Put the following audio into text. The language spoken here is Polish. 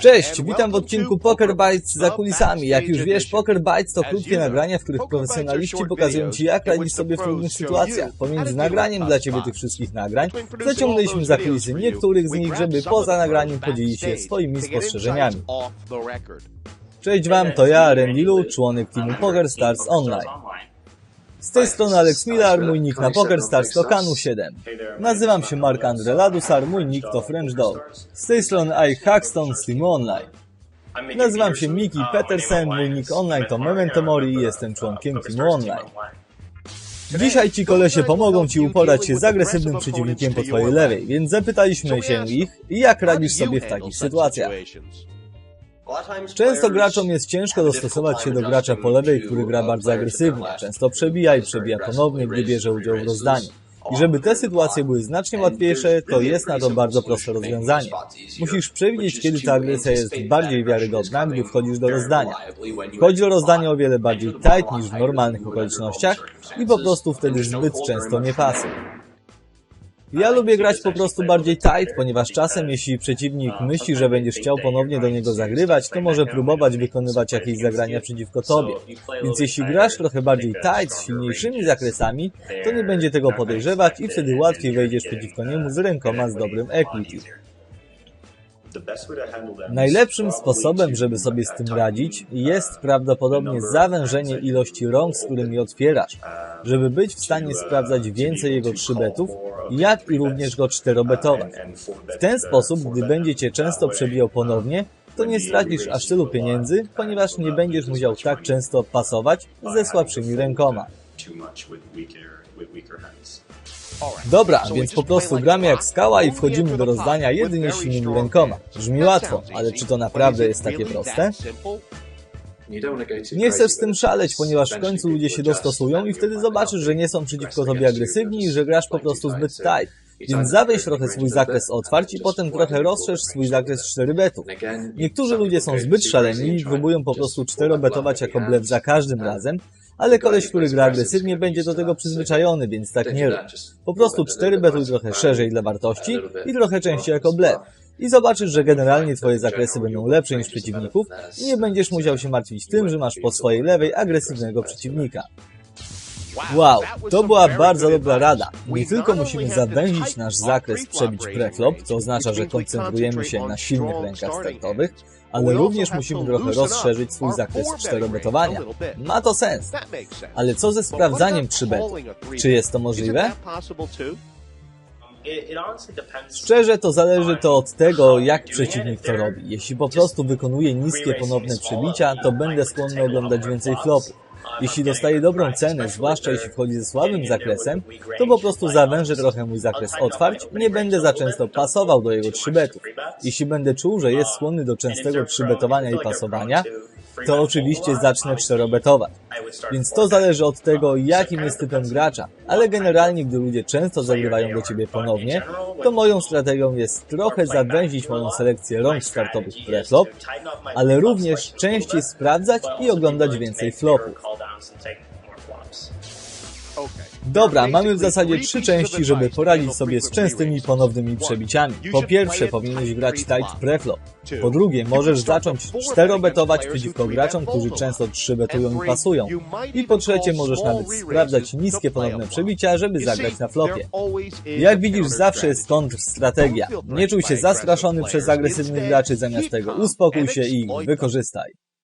Cześć, witam w odcinku Poker Bites za kulisami. Jak już wiesz, Poker Bites to krótkie nagrania, w których profesjonaliści pokazują Ci jak radzić sobie w trudnych sytuacjach. Pomiędzy nagraniem dla Ciebie tych wszystkich nagrań, zaciągnęliśmy za kulisy niektórych z nich, żeby poza nagraniem podzielić się swoimi spostrzeżeniami. Cześć Wam, to ja, Rendilu, członek teamu Poker Stars Online. Z tej strony Alex Miller, mój nick na PokerStars to Kanu7. Nazywam się Mark Andre Ladusar, mój nick to French Dog. Z tej strony I Hackstone z Team Online. Nazywam się Miki Petersen, mój nick online to Memento Mori i jestem członkiem Teamu Online. Dzisiaj ci kolesie pomogą ci uporać się z agresywnym przeciwnikiem po twojej lewej, więc zapytaliśmy się ich, jak radzisz sobie w takich sytuacjach. Często graczom jest ciężko dostosować się do gracza po lewej, który gra bardzo agresywnie. Często przebija i przebija ponownie, gdy bierze udział w rozdaniu. I żeby te sytuacje były znacznie łatwiejsze, to jest na to bardzo proste rozwiązanie. Musisz przewidzieć, kiedy ta agresja jest bardziej wiarygodna, gdy wchodzisz do rozdania. Wchodzi do rozdania o wiele bardziej tight niż w normalnych okolicznościach i po prostu wtedy zbyt często nie pasuj. Ja lubię grać po prostu bardziej tight, ponieważ czasem jeśli przeciwnik myśli, że będziesz chciał ponownie do niego zagrywać, to może próbować wykonywać jakieś zagrania przeciwko tobie. Więc jeśli grasz trochę bardziej tight, z silniejszymi zakresami, to nie będzie tego podejrzewać i wtedy łatwiej wejdziesz przeciwko niemu z rękoma z dobrym equity. Najlepszym sposobem, żeby sobie z tym radzić, jest prawdopodobnie zawężenie ilości rąk, z którymi otwierasz, żeby być w stanie sprawdzać więcej jego 3 betów, jak i również go 4 betować. W ten sposób, gdy będzie cię często przebijał ponownie, to nie stracisz aż tylu pieniędzy, ponieważ nie będziesz musiał tak często pasować ze słabszymi rękoma. Dobra, więc po prostu gramy jak skała i wchodzimy do rozdania jedynie silnymi rękoma. Brzmi łatwo, ale czy to naprawdę jest takie proste? Nie chcesz z tym szaleć, ponieważ w końcu ludzie się dostosują i wtedy zobaczysz, że nie są przeciwko tobie agresywni i że grasz po prostu zbyt tight. Więc zaweź trochę swój zakres otwarć i potem trochę rozszerz swój zakres 4 betów. Niektórzy ludzie są zbyt szaleni i próbują po prostu 4 betować jako blef za każdym razem, ale koleś, który gra agresywnie, będzie do tego przyzwyczajony, więc tak nie rób. Po prostu 4 betuj trochę szerzej dla wartości i trochę częściej jako blef. I zobaczysz, że generalnie twoje zakresy będą lepsze niż przeciwników i nie będziesz musiał się martwić tym, że masz po swojej lewej agresywnego przeciwnika. Wow, to była bardzo dobra rada. Nie tylko musimy zawęzić nasz zakres przebić preflop, co oznacza, że koncentrujemy się na silnych rękach startowych, ale również musimy trochę rozszerzyć swój zakres czterobetowania. Ma to sens. Ale co ze sprawdzaniem 3 betów? Czy jest to możliwe? Szczerze to zależy to od tego, jak przeciwnik to robi. Jeśli po prostu wykonuje niskie ponowne przebicia, to będę skłonny oglądać więcej flopów. Jeśli dostaję dobrą cenę, zwłaszcza jeśli wchodzi ze słabym zakresem, to po prostu zawężę trochę mój zakres otwarć nie będę za często pasował do jego 3 betów. Jeśli będę czuł, że jest skłonny do częstego 3 betowania i pasowania, to oczywiście zacznę 4 betować. Więc to zależy od tego, jakim jest typem gracza. Ale generalnie, gdy ludzie często zagrywają do ciebie ponownie, to moją strategią jest trochę zawęzić moją selekcję rąk startowych preflop, ale również częściej sprawdzać i oglądać więcej flopów. Dobra, mamy w zasadzie trzy części, żeby poradzić sobie z częstymi ponownymi przebiciami. Po pierwsze, powinieneś grać tight preflop. Po drugie, możesz zacząć czterobetować przeciwko graczom, którzy często trzybetują i pasują. I po trzecie, możesz nawet sprawdzać niskie ponowne przebicia, żeby zagrać na flopie. Jak widzisz, zawsze jest kontrstrategia. Nie czuj się zastraszony przez agresywnych graczy, zamiast tego uspokój się i ich wykorzystaj.